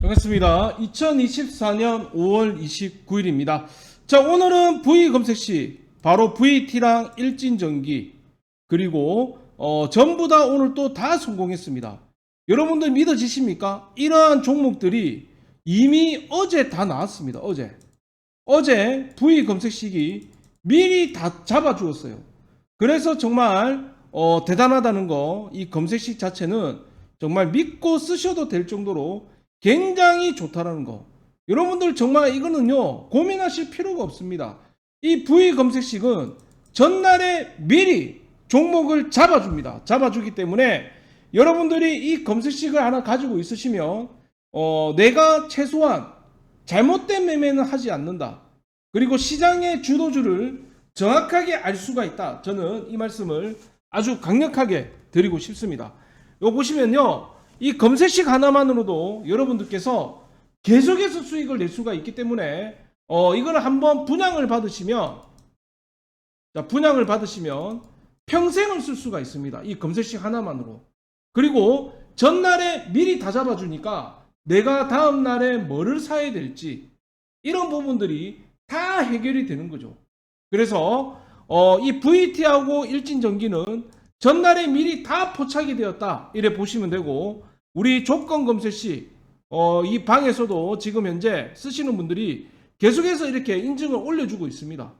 반갑습니다. 2024년 5월 29일입니다. 자, 오늘은 V 검색 시 바로 VT랑 일진전기 그리고 어, 전부 다 오늘 또 다 성공했습니다. 여러분들 믿어지십니까? 이러한 종목들이 이미 어제 다 나왔습니다. 어제. 어제 V 검색식이 미리 다 잡아주었어요. 그래서 정말 어, 대단하다는 거, 이 검색식 자체는 정말 믿고 쓰셔도 될 정도로 굉장히 좋다라는 거. 여러분들 정말 이거는요, 고민하실 필요가 없습니다. 이 V 검색식은 전날에 미리 종목을 잡아줍니다. 잡아주기 때문에 여러분들이 이 검색식을 하나 가지고 있으시면, 어, 내가 최소한 잘못된 매매는 하지 않는다. 그리고 시장의 주도주를 정확하게 알 수가 있다. 저는 이 말씀을 아주 강력하게 드리고 싶습니다. 이거 보시면요. 이 검색식 하나만으로도 여러분들께서 계속해서 수익을 낼 수가 있기 때문에 어, 이거를 한번 분양을 받으시면 자, 분양을 받으시면 평생을 쓸 수가 있습니다. 이 검색식 하나만으로. 그리고 전날에 미리 다 잡아주니까 내가 다음 날에 뭐를 사야 될지 이런 부분들이 다 해결이 되는 거죠. 그래서 어, 이 VT하고 일진전기는 전날에 미리 다 포착이 되었다. 이래 보시면 되고 우리 조건 검색 시 어, 이 방에서도 지금 현재 쓰시는 분들이 계속해서 이렇게 인증을 올려주고 있습니다.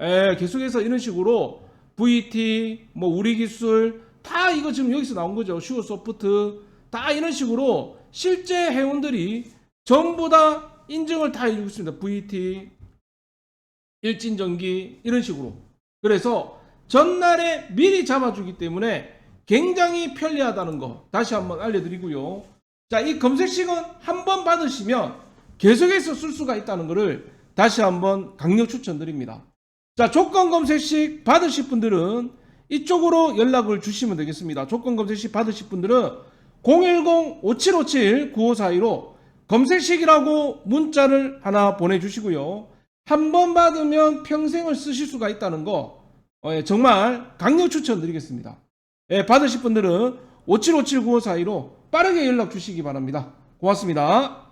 에, 계속해서 이런 식으로 VT, 뭐 우리 기술 다 이거 지금 여기서 나온 거죠. 슈어 소프트 다 이런 식으로 실제 회원들이 전부 다 인증을 다 해주고 있습니다. VT, 일진전기 이런 식으로. 그래서 전날에 미리 잡아주기 때문에 굉장히 편리하다는 거 다시 한번 알려드리고요. 자, 이 검색식은 한 번 받으시면 계속해서 쓸 수가 있다는 것을 다시 한번 강력 추천드립니다. 자, 조건 검색식 받으실 분들은 이쪽으로 연락을 주시면 되겠습니다. 조건 검색식 받으실 분들은 010-5757-9542로 검색식이라고 문자를 하나 보내주시고요. 한 번 받으면 평생을 쓰실 수가 있다는 거 어, 예, 정말 강력 추천드리겠습니다. 예, 받으실 분들은 5757-9542로 빠르게 연락 주시기 바랍니다. 고맙습니다.